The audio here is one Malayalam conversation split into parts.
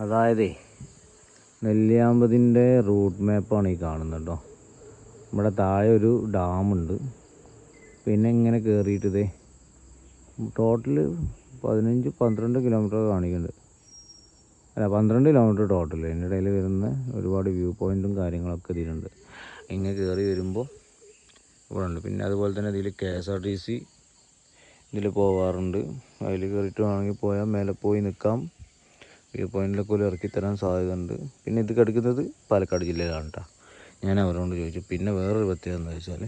അതായത് നെല്ലിയാമ്പതിന്റെ റൂട്ട് മാപ്പാണ് ഈ കാണുന്നത് കേട്ടോ. ഇവിടെ താഴെ ഒരു ഡാമുണ്ട് പിന്നെ ഇങ്ങനെ കയറിയിട്ട് ഇതേ ടോട്ടൽ പതിനഞ്ച് പന്ത്രണ്ട് കിലോമീറ്റർ കാണിക്കുന്നുണ്ട്. അല്ല പന്ത്രണ്ട് കിലോമീറ്റർ ടോട്ടൽ അതിന്റെ ഇടയിൽ വരുന്ന ഒരുപാട് വ്യൂ പോയിന്റും കാര്യങ്ങളൊക്കെ ഇതിലുണ്ട്. ഇങ്ങനെ കയറി വരുമ്പോൾ ഇവിടെ ഉണ്ട്. പിന്നെ അതുപോലെ തന്നെ ഇതിൽ K S R T C ഇതിൽ പോവാറുണ്ട്. അതിൽ കയറിയിട്ട് വേണമെങ്കിൽ പോയാൽ മേലെ പോയി നിൽക്കാം. വ്യൂ പോയിന്റിലൊക്കെ ഒരു ഇറക്കി തരാൻ സാധ്യതയുണ്ട്. പിന്നെ ഇത് കിടക്കുന്നത് പാലക്കാട് ജില്ലയിലാണ് കേട്ടോ ഞാൻ അവരോട് ചോദിച്ചു പിന്നെ വേറൊരു പ്രത്യേകത എന്താ വെച്ചാൽ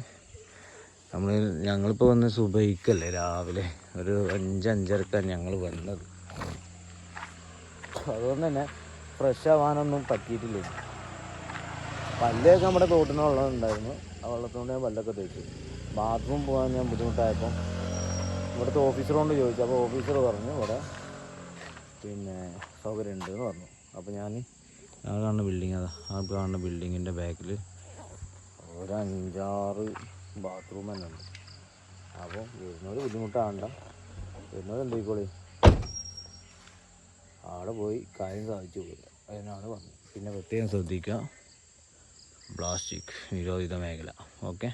നമ്മൾ ഞങ്ങളിപ്പോൾ വന്ന സുബൈക്കല്ലേ രാവിലെ ഒരു അഞ്ച് അഞ്ചരക്കാണ് ഞങ്ങൾ വന്നത്. അതുകൊണ്ട് തന്നെ ഫ്രഷ് ആവാനൊന്നും പറ്റിയിട്ടില്ല. പല്ലൊക്കെ നമ്മുടെ തോട്ടിന് വെള്ളം ഉണ്ടായിരുന്നു. ആ വെള്ളത്തുകൊണ്ട് ഞാൻ പല്ലൊക്കെ തേച്ചു. ബാത്റൂം പോകാൻ ഞാൻ ബുദ്ധിമുട്ടായപ്പം ഇവിടുത്തെ ഓഫീസറോട് ചോദിച്ചു. അപ്പോൾ ഓഫീസർ പറഞ്ഞു ഇവിടെ പിന്നെ സൗകര്യം ഉണ്ട് എന്ന് പറഞ്ഞു അപ്പോൾ ഞാൻ ആ കാണുന്ന ബിൽഡിങ് അതാ. ആ കാണുന്ന ബിൽഡിങ്ങിന്റെ ബാക്കിൽ ഒരു അഞ്ചാറ് ബാത്റൂം തന്നെ ഉണ്ട്. അപ്പോൾ വരുന്നവർ ബുദ്ധിമുട്ടാകണ്ട വരുന്നവർ എന്തെയ്ക്കോളി? അവിടെ പോയി കാര്യം സാധിച്ചു പോയില്ല അതിനാണ് പറഞ്ഞത്. പിന്നെ പ്രത്യേകം ശ്രദ്ധിക്കുക. പ്ലാസ്റ്റിക് നിരോധിത മേഖല. ഓക്കെ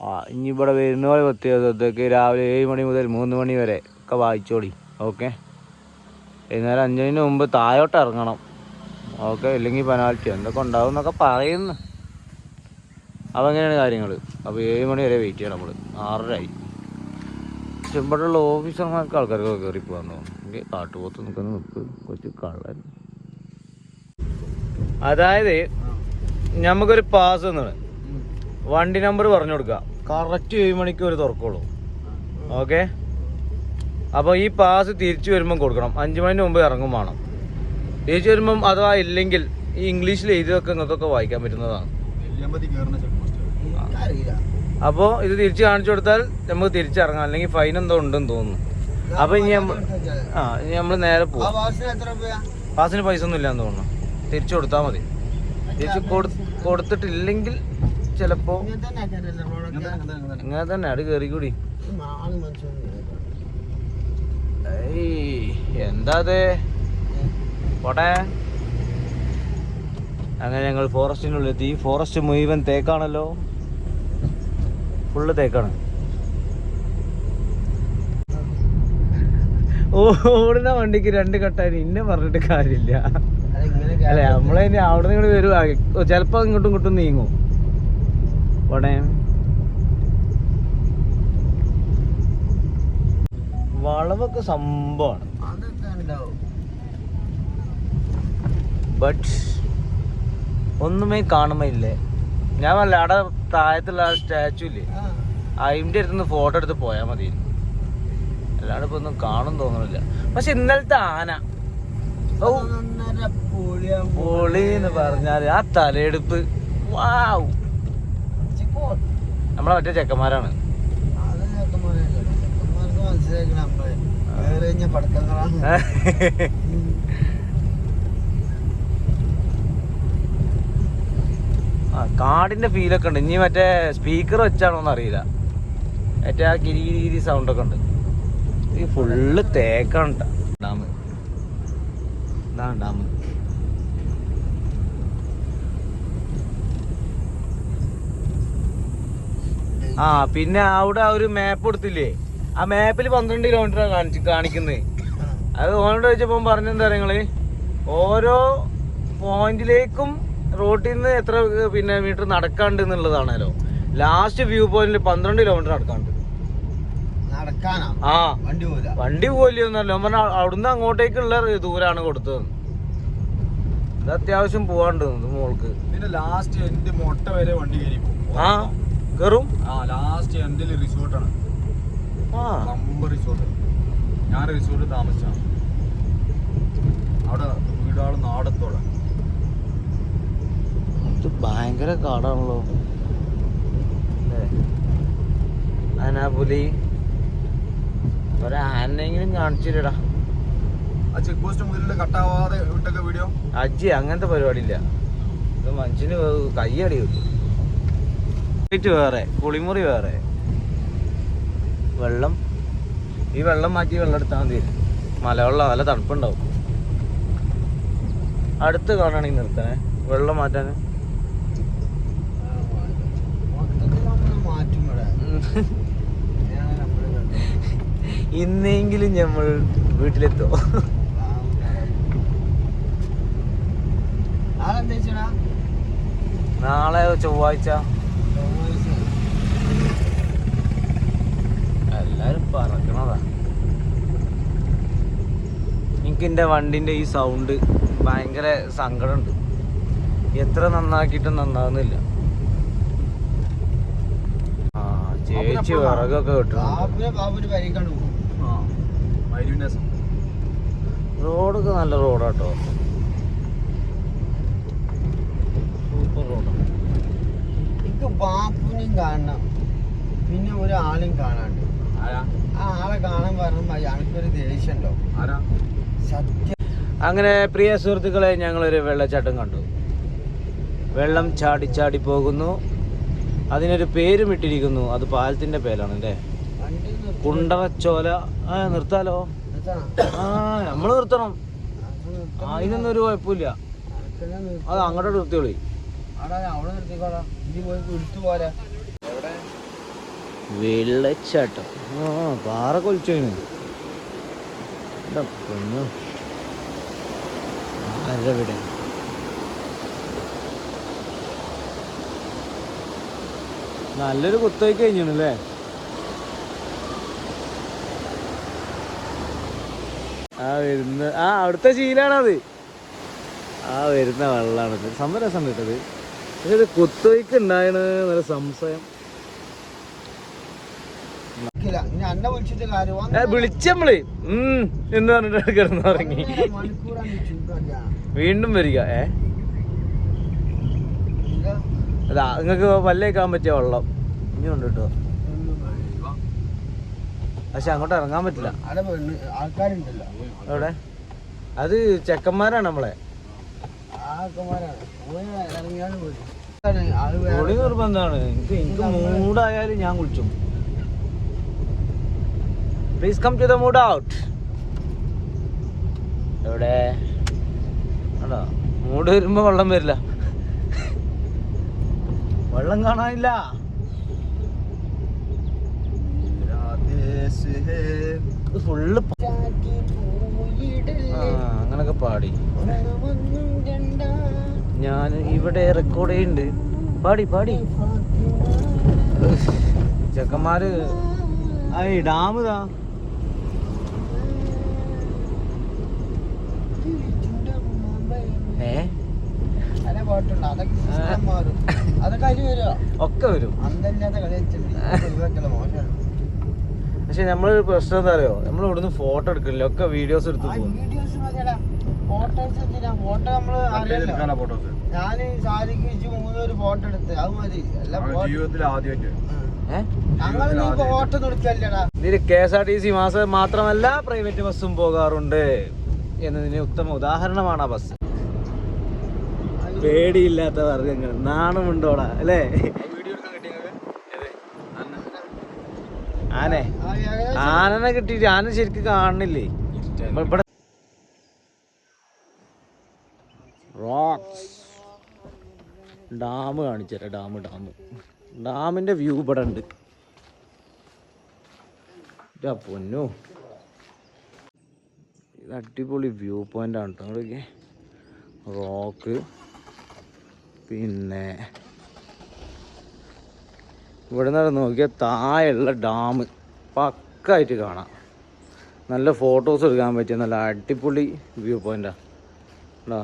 ആ ഇനി ഇവിടെ വരുന്ന പോലെ ശ്രദ്ധയ്ക്ക് രാവിലെ ഏഴ് മണി മുതൽ മൂന്ന് മണി വരെ ഒക്കെ വായിച്ചോളി. ഓക്കെ വൈകുന്നേരം അഞ്ചിന് മുമ്പ് താഴോട്ട് ഇറങ്ങണം. ഓക്കെ ഇല്ലെങ്കിൽ പെനാൽറ്റി എന്തൊക്കെ ഉണ്ടാവും എന്നൊക്കെ പറയുന്നു. അപ്പോൾ അങ്ങനെയാണ് കാര്യങ്ങൾ അപ്പോൾ ഏഴ് മണി വരെ വെയിറ്റ് ചെയ്യണം നമ്മൾ ആറരയായി. ചെമ്പടുള്ള ഓഫീസർമാർക്ക് ആൾക്കാർക്ക് കയറി പോകാൻ തോന്നുന്നു. കാട്ടുപോത്ത് നിൽക്കുന്ന നിൽക്ക്. കൊച്ചു കള്ളൻ. അതായത് നമുക്കൊരു പാസ് തന്നാണ്. വണ്ടി നമ്പർ പറഞ്ഞു കൊടുക്കുക. കറക്റ്റ് ഏഴ് മണിക്ക് ഒരു തുറക്കുള്ളൂ. ഓക്കെ? അപ്പോൾ ഈ പാസ് തിരിച്ചു വരുമ്പം കൊടുക്കണം. അഞ്ച് മണിന് മുമ്പ് ഇറങ്ങും വേണം. തിരിച്ചു വരുമ്പം അഥവാ ഇല്ലെങ്കിൽ ഈ ഇംഗ്ലീഷിൽ എഴുതിയൊക്കെ നിങ്ങൾക്കൊക്കെ വായിക്കാൻ പറ്റുന്നതാണ്. അപ്പോൾ ഇത് തിരിച്ചു കാണിച്ചു കൊടുത്താൽ നമുക്ക് തിരിച്ചിറങ്ങാം. അല്ലെങ്കിൽ ഫൈൻ എന്തോ ഉണ്ടെന്ന് തോന്നുന്നു. അപ്പോൾ ഇനി നമ്മൾ ആ ഇനി നമ്മൾ നേരെ പോകും പോവാം. എത്ര രൂപയാ? പാസിന് പൈസ ഒന്നും ഇല്ലാന്ന് തോന്നുന്നു. തിരിച്ചു കൊടുത്താൽ മതി. തിരിച്ച് കൊടു കൊടുത്തിട്ടില്ലെങ്കിൽ ചിലപ്പോൾ ഇങ്ങനെ തന്നെ ആക്കാനല്ലേ റോഡൊക്കെ ഇങ്ങനെ തന്നെ അത് കയറി കൂടി ആൾ മനുഷ്യൻ ഏയ് എന്താ അത് പോട്ടെ. അങ്ങനെ ഞങ്ങൾ ഫോറസ്റ്റിനുള്ളിലെത്തി ഫോറസ്റ്റ് മുഴുവൻ തേക്കാണല്ലോ. ഫുള്ള് തേക്കാണ്. ഓടുന്ന വണ്ടിക്ക് രണ്ട് കട്ടായി ഇന്നെ പറഞ്ഞിട്ട് കാര്യമില്ല. അല്ലെ നമ്മളെ ഇനി അവിടെ നിന്ന് ഇങ്ങോട്ട് വരുവാ. ചിലപ്പോ ഇങ്ങോട്ടും ഇങ്ങോട്ടും നീങ്ങും. പോട്ടെ. വളവൊക്കെ സംഭവമാണ്. ബട്ട് ഒന്നുമേ കാണുമില്ലേ ഞാൻ അല്ല അവിടെ താഴത്തുള്ള ആ സ്റ്റാച്ചു ഇല്ലേ. അതിന്റെ അടുത്തുനിന്ന് ഫോട്ടോ എടുത്ത് പോയാൽ മതി. അല്ലാണ്ട് ഇപ്പൊ ഒന്നും കാണും തോന്നുന്നില്ല പക്ഷെ ഇന്നലത്തെ ആന. ഓ പൊളി എന്ന് പറഞ്ഞാൽ ആ തലയെടുപ്പ്. വാവ്. നമ്മളെ മറ്റേ ചെക്കന്മാരാണ് അത് ചെക്കന്മാരല്ലേ. ചെക്കന്മാർക്ക് മനസ്സിലാക്കണം നമ്മൾ. വേറെ കഴിഞ്ഞ പടക്കങ്ങളാണ് ആ കാടിന്റെ ഫീലൊക്കെ ഉണ്ട്. ഇനി മറ്റേ സ്പീക്കർ വെച്ചാണോന്ന് അറിയില്ല മറ്റേ ആ കിരി സൗണ്ട് ഒക്കെ ഉണ്ട്. ഈ ഫുള്ള് തേക്കാണ് ഡാം. ഇതാണ് ഡാം. ആ പിന്നെ അവിടെ ആ ഒരു മാപ്പ് കൊടുത്തില്ലേ ആ മാപ്പിൽ പന്ത്രണ്ട് കിലോമീറ്റർ കാണിച്ച് കാണിക്കുന്നത് അത് ഓനോട് ചോദിച്ചപ്പോൾ പറഞ്ഞെന്താ നിങ്ങൾ? ഓരോ പോയിന്റിലേക്കും റോട്ടിൽ നിന്ന് എത്ര പിന്നെ മീറ്റർ നടക്കാണ്ട് എന്നുള്ളതാണല്ലോ. ലാസ്റ്റ് വ്യൂ പോയിന്റിൽ പന്ത്രണ്ട് കിലോമീറ്റർ നടക്കാണ്ട്. ആ. വണ്ടി പോല വണ്ടി പോലെയൊന്നല്ല പറഞ്ഞ അവിടുന്ന് അങ്ങോട്ടേക്കുള്ള ദൂരാണ് കൊടുത്തത്. ഇത് അത്യാവശ്യം പോവാണ്ട് മോൾക്ക്. പിന്നെ ലാസ്റ്റ് എൻഡ് മുട്ട വരെ വണ്ടി കയറി പോകും ആ കയറും ആ ലാസ്റ്റ് എൻഡിൽ റിസോർട്ടാണ് നമ്പർ റിസോർട്ട്. ഞാൻ റിസോർട്ടിൽ താമസിച്ചാണ്. അവിടെ വീടാൾ നാടത്തോടെ. ഇത് ഭയങ്കര കാടാണല്ലോ. അനാപുലി. ഒരാനെങ്കിലും കാണിച്ചില്ലടാ. ആ ചെക്ക് പോസ്റ്റ് മുതലിൽ കട്ടാവാതെ വിട്ടൊക്കെ വീഡിയോ? അജ്ജി അങ്ങനത്തെ പരിപാടിയില്ല. ഇത് മനുഷ്യന് കയ്യടി കിട്ടും. വേറെ കുളിമുറി വേറെ. വെള്ളം. ഈ വെള്ളം മാറ്റി വെള്ളം എടുത്താൽ മതി. മലവെള്ളം നല്ല തണുപ്പുണ്ടാവും. അടുത്ത് കാണാണെങ്കിൽ നിർത്തണേ. വെള്ളം മാറ്റാൻ. മൊത്തത്തിൽ നമ്മൾ മാറ്റും ഇവിടെ ഇങ്ങനെയാണ് നമ്മൾ കണ്ടത്. ഇന്നെങ്കിലും നമ്മൾ വീട്ടിലെത്തോ നാളെ ചൊവ്വാഴ്ച. എല്ലാരും പറക്കണതാ. എനിക്ക് എന്റെ വണ്ടിന്റെ ഈ സൗണ്ട് ഭയങ്കര സങ്കടമുണ്ട്. എത്ര നന്നാക്കിയിട്ടും നന്നാകുന്നില്ല ആ ചേച്ചി വിറകൊക്കെ കിട്ടുന്നുണ്ട് റോഡൊക്കെ നല്ല റോഡാട്ടോ. സൂപ്പർ റോഡാണ് എനിക്ക് ബാപ്പുനെയും കാണണം. പിന്നെ ഒരാളെയും കാണാണ്ട്. ആളെ കാണാൻ സത്യം. അങ്ങനെ പ്രിയ സുഹൃത്തുക്കളെ ഞങ്ങളൊരു വെള്ളച്ചാട്ടം കണ്ടു. വെള്ളം ചാടി ചാടി പോകുന്നു. അതിനൊരു പേരും ഇട്ടിരിക്കുന്നു. അത് പാലത്തിന്റെ പേരാണ് അല്ലേ? കുണ്ടറച്ചോല. ആ നിർത്താലോ. ആ നമ്മൾ നിർത്തണം. അതിനൊന്നും ഒരു കുഴപ്പമില്ല. അത് അങ്ങോട്ട് നിർത്തിയോളി ആടാ അവിടെ നിർത്തിക്കോളാം. ഇനി പോയി എടുത്തു പോരാ. വെള്ളച്ചാട്ടം. ആ പാറ കൊലിച്ചു പൊന്നു. നല്ലൊരു കുത്തായി കഴിഞ്ഞല്ലേ ആ വരുന്ന ആ അവിടുത്തെ ശീലാണത്. ആ വരുന്ന വെള്ളമാണത് സംഭവം രസം കിട്ടത്. ഇതൊരു കുത്തൊയ്ക്ക് ഉണ്ടായത് നല്ല സംശയം. ഇനി അന്നെ വിളിച്ചിട്ട് കാര്യം. വിളിച്ചമ്മൾ ഉം എന്ന് പറഞ്ഞിട്ട് കിടന്നുറങ്ങി. മണിക്കൂറാണ് വീണ്ടും വരിക ഏ? അതാ നിങ്ങക്ക് പല്ലേക്കാൻ പറ്റിയ വെള്ളം. ഇനിയുണ്ട് കേട്ടോ. പക്ഷെ അങ്ങോട്ട് ഇറങ്ങാൻ പറ്റില്ല. അവിടെ അത് ചെക്കന്മാരാണ് നമ്മളെ. നിർബന്ധമാണ്. എനിക്ക് എനിക്ക് മൂടായാലും ഞാൻ കുളിച്ചു. Please come to the mood out എവിടെ? അതാ മൂഡ് വരുമ്പോ വെള്ളം വരില്ല. വെള്ളം കാണാനില്ല. ഫുള്ള്. അങ്ങനൊക്കെ പാടി. ഞാൻ ഇവിടെ റെക്കോർഡ് ചെയ്യുന്നുണ്ട് പാടി പാടി. ചെക്കന്മാര് ഡാം ഏ പാട്ടുണ്ട്. അതൊക്കെ സിസ്റ്റം മാറും അതൊക്കെ അതിന് വരുമോ ഒക്കെ വരും. അന്തല്ലാത്ത കളി വെച്ചിട്ടുണ്ട്. മോശമാണ് പക്ഷെ നമ്മളൊരു പ്രശ്നം എന്താ അറിയോ നമ്മൾ ഇവിടുന്ന് ഫോട്ടോ എടുക്കില്ല? ഒക്കെ വീഡിയോസ് എടുത്ത് പോകും വീഡിയോസ് മതിയടാ ഫോട്ടോസ് എന്തിനാ? ഫോട്ടോ നമ്മൾ അറിയാലോ ഫോട്ടോസ് ഞാൻ സാരിക്ക് വെച്ച് മൂന്നൊരു ഫോട്ടോ എടുത്ത്. അത് മതി. എല്ലാ ഫോട്ടോ ജീവിതത്തിൽ ആദ്യമായിട്ട്. ഏഹ് ഫോട്ടോ എടുക്കല്ലടാ. ഇതിൽ K S R T C മാസം മാത്രമല്ല പ്രൈവറ്റ് ബസ്സും പോകാറുണ്ട്. എന്നതിന് ഉത്തമ ഉദാഹരണമാണ് ആ ബസ് പേടിയില്ലാത്ത വർഗങ്ങൾ നാണമുണ്ടോടാ അല്ലേ? ആനെ ആനനെ കിട്ടിയിട്ട് ആന ശരിക്കും കാണുന്നില്ലേ? ഇവിടെ റോക്സ് ഡാം കാണിച്ചുതരാം ഡാം ഡാം. ഡാമിന്റെ വ്യൂ ഇവിടെ ഉണ്ട്. പൊന്നു. ഇത് അടിപൊളി വ്യൂ പോയിന്റ് ആണ് കേട്ടോ റോക്ക് പിന്നെ ഇവിടെ നിന്ന് നോക്കിയാൽ താഴെയുള്ള ഡാം പക്കായിട്ട് കാണാം. നല്ല ഫോട്ടോസ് എടുക്കാൻ പറ്റിയ നല്ല അടിപൊളി വ്യൂ പോയിന്റാ ഉണ്ടോ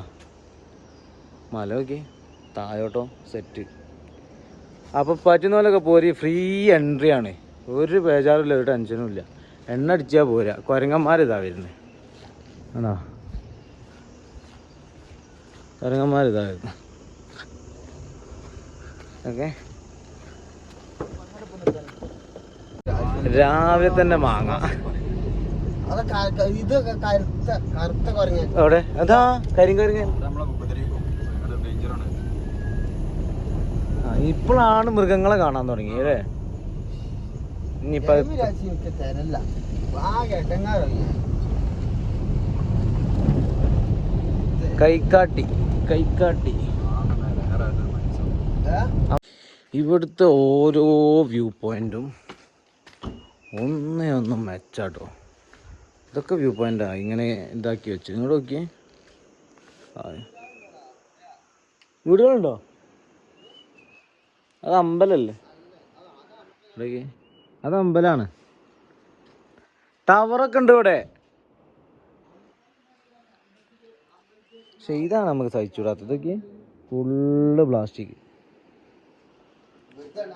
മല നോക്കി താഴോട്ടോ സെറ്റ് അപ്പോൾ പറ്റുന്ന പോലെയൊക്കെ പോരി ഫ്രീ എൻട്രി ആണ്. ഒരു ബേജാറില്ല ഒരു ടെൻഷനും ഇല്ല. എണ്ണ അടിച്ചാൽ പോരാ. കുരങ്ങന്മാരിതാ വരുന്നത് ആണോ? കുരങ്ങന്മാരിതാ വരുന്നത് ഓക്കെ. രാവിലെ തന്നെ മാങ്ങ. അതാ കരിങ്കരിങ്ങ ഡേഞ്ചറാണ് ഇപ്പോഴാണ് മൃഗങ്ങളെ കാണാൻ തുടങ്ങി അല്ലേ? ഇനിയിപ്പോ കൈക്കാട്ടി കൈക്കാട്ടി. ഇവിടുത്തെ ഓരോ വ്യൂ പോയിന്റും ഒന്നേ ഒന്നും മെച്ചാട്ടോ. ഇതൊക്കെ വ്യൂ പോയിന്റാ. ഇങ്ങനെ ഇതാക്കി വെച്ചു. ഇങ്ങോട്ട് നോക്കിയേ. വീടുകളുണ്ടോ? അത് അമ്പലല്ലേ? അത് അമ്പലാണ്. ടവറൊക്കെ ഉണ്ട് ഇവിടെ. പക്ഷെ ഇതാണ് നമുക്ക് സഹിച്ചുവിടാത്തതൊക്കെ ഫുള്ള് പ്ലാസ്റ്റിക് 在哪